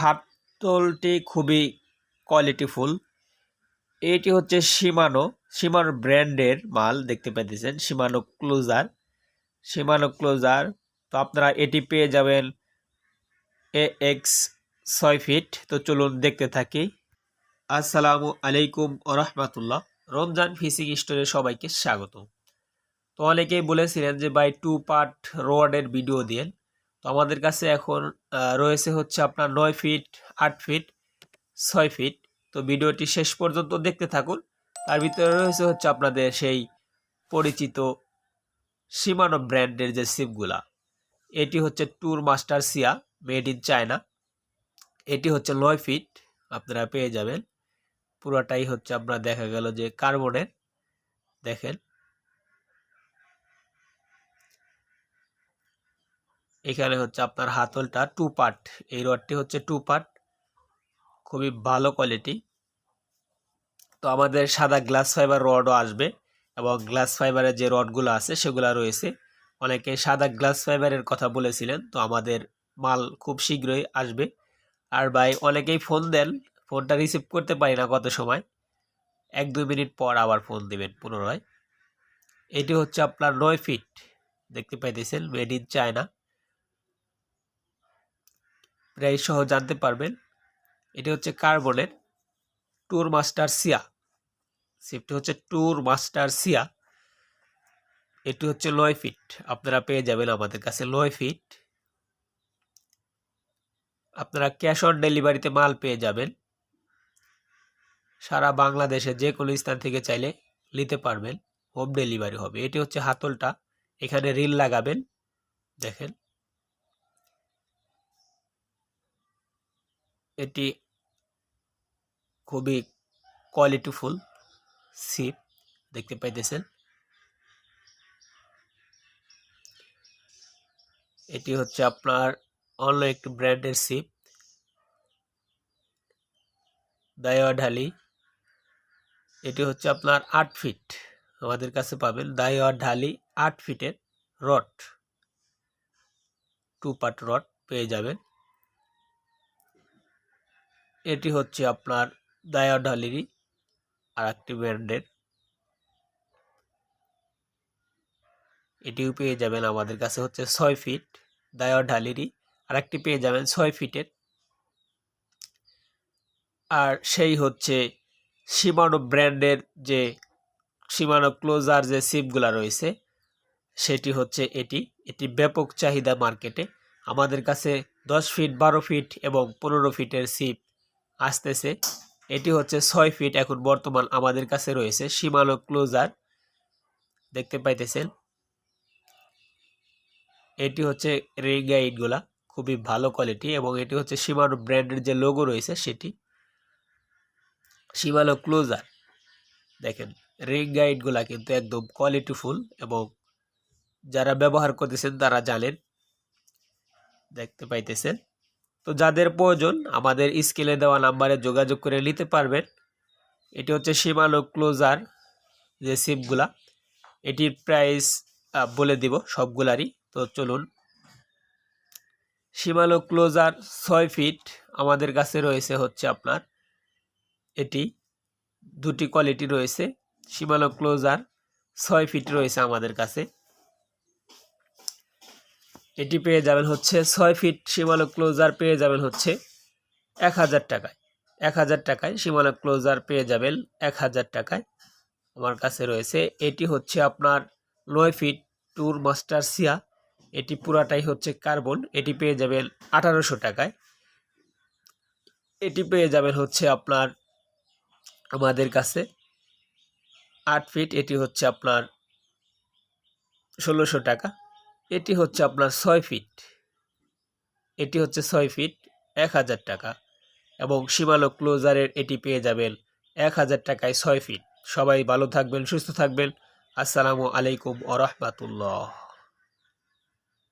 হাতলটি খুবই কোয়ালিটিফুল এটি হচ্ছে সীমানো সীমানো ব্র্যান্ডের মাল দেখতে পাইতেছেন সীমানো ক্লোজার সীমানো ক্লোজার তো আপনারা এটি পেয়ে যাবেন এ এক্স ছয় ফিট তো চলুন দেখতে থাকি। আসসালামু আলাইকুম রহমাতুল্লাহ রমজান ফিসিং স্টোরে সবাইকে স্বাগত তো অনেকেই বলেছিলেন যে বাই টু পার্ট রোয়ার্ডের ভিডিও দিন তো আমাদের কাছে এখন রয়েছে হচ্ছে আপনার নয় ফিট, আট ফিট, ছয় ফিট। তো ভিডিওটি শেষ পর্যন্ত দেখতে থাকুন। তার ভিতরে রয়েছে হচ্ছে আপনাদের সেই পরিচিত সীমানো ব্র্যান্ডের যে সিমগুলা। এটি হচ্ছে ট্যুর মাস্টার সিয়া মেড ইন চায়না এটি হচ্ছে নয় ফিট, আপনারা পেয়ে যাবেন। পুরোটাই হচ্ছে আপনার দেখা গেল যে কার্বনের দেখেন। এখানে হচ্ছে আপনার হাতলটা টু পার্ট এই রডটি হচ্ছে টু পার্ট খুবই ভালো কোয়ালিটি তো আমাদের সাদা গ্লাস ফাইবার রডও আসবে এবং গ্লাস ফাইবারের যে রডগুলো আছে সেগুলো রয়েছে। অনেকে সাদা গ্লাস ফাইবারের কথা বলেছিলেন, তো আমাদের মাল খুব শীঘ্রই আসবে। আর ভাই, অনেকেই ফোন দেন ফোনটা রিসিভ করতে পারি না কত সময়। এক দুই মিনিট পর আবার ফোন দিবেন পুনরায়। এটি হচ্ছে আপনার নয় ফিট দেখতে পাইতেছেন মেড ইন চায়না প্রাইস সহ জানতে পারবেন। এটি হচ্ছে কার্বনের ট্যুর মাস্টার সিয়া। সিফটি হচ্ছে ট্যুর মাস্টার সিয়া। এটি হচ্ছে নয় ফিট। আপনারা পেয়ে যাবেন আমাদের কাছে নয় ফিট। আপনারা ক্যাশ অন ডেলিভারিতে মাল পেয়ে যাবেন। সারা বাংলাদেশে যে কোনো স্থান থেকে চাইলে নিতে পারবেন। হোম ডেলিভারি হবে। এটি হচ্ছে হাতলটা। এখানে রিল লাগাবেন। দেখেন। এটি খুবই কোয়ালিটিফুল সিপ দেখতে পাইতেছেন। এটি হচ্ছে আপনার অন্য একটি ব্র্যান্ডের সিপ দায়া ঢালি এটি হচ্ছে আপনার আট ফিট আমাদের কাছে পাবেন দায়া ঢালি আট ফিটের রড টু পার্ট রড পেয়ে যাবেন। এটি হচ্ছে আপনার দায়া ঢালিরই আর একটি ব্র্যান্ডের। এটিও পেয়ে যাবেন আমাদের কাছে হচ্ছে ছয় ফিট দায়া ঢালিরই আর একটি পেয়ে যাবেন ছয় ফিটের। আর সেই হচ্ছে সীমানো ব্র্যান্ডের যে সীমানো ক্লোজার যে সিপগুলা রয়েছে, সেটি হচ্ছে এটি। এটি ব্যাপক চাহিদা মার্কেটে। আমাদের কাছে দশ ফিট, বারো ফিট এবং পনেরো ফিটের সিপ আসতেছে। এটি হচ্ছে ছয় ফিট এখন বর্তমান আমাদের কাছে রয়েছে, সীমানো ক্লোজার দেখতে পাইতেছেন? এটি হচ্ছে রিং গাইডগুলা খুবই ভালো কোয়ালিটি এবং এটি হচ্ছে সীমানো ব্র্যান্ডের যে লোগো রয়েছে সেটি। সীমানো ক্লোজার দেখেন রিং গাইডগুলা কিন্তু একদম কোয়ালিটিফুল এবং যারা ব্যবহার করতেছেন তারা জানেন। দেখতে পাইতেছেন? তো যাদের প্রয়োজন, আমাদের স্কেলে দেওয়া নাম্বারে যোগাযোগ করে নিতে পারবেন। এটি হচ্ছে সীমানো ক্লোজার যে সিপগুলা, এটির প্রাইস বলে দিব সবগুলারই। তো চলুন, সীমানো ক্লোজার ছয় ফিট আমাদের কাছে রয়েছে হচ্ছে আপনার, এটি দুটি কোয়ালিটি রয়েছে। সীমানো ক্লোজার ছয় ফিট রয়েছে আমাদের কাছে। এটি পেয়ে যাবেন হচ্ছে ছয় ফিট সীমালো ক্লোজার পেয়ে যাবেন হচ্ছে এক হাজার টাকায়। এক হাজার টাকায় সীমালো ক্লোজার পেয়ে যাবেন এক হাজার টাকায়। আমার কাছে রয়েছে, এটি হচ্ছে আপনার নয় ফিট ট্যুর মাস্টার সিয়া। এটি পুরাটাই হচ্ছে কার্বন, এটি পেয়ে যাবেন আঠারোশো টাকায়। এটি পেয়ে যাবেন হচ্ছে আপনার আমাদের কাছে আট ফিট, এটি হচ্ছে আপনার ষোলোশো টাকা। এটি হচ্ছে আপনার ছয় ফিট। এটি হচ্ছে ছয় ফিট, এক হাজার টাকা। এবং সীমালো ক্লোজারের এটি পেয়ে যাবেন এক হাজার টাকায় ছয় ফিট। সবাই ভালো থাকবেন, সুস্থ থাকবেন। আসসালামু আলাইকুম আ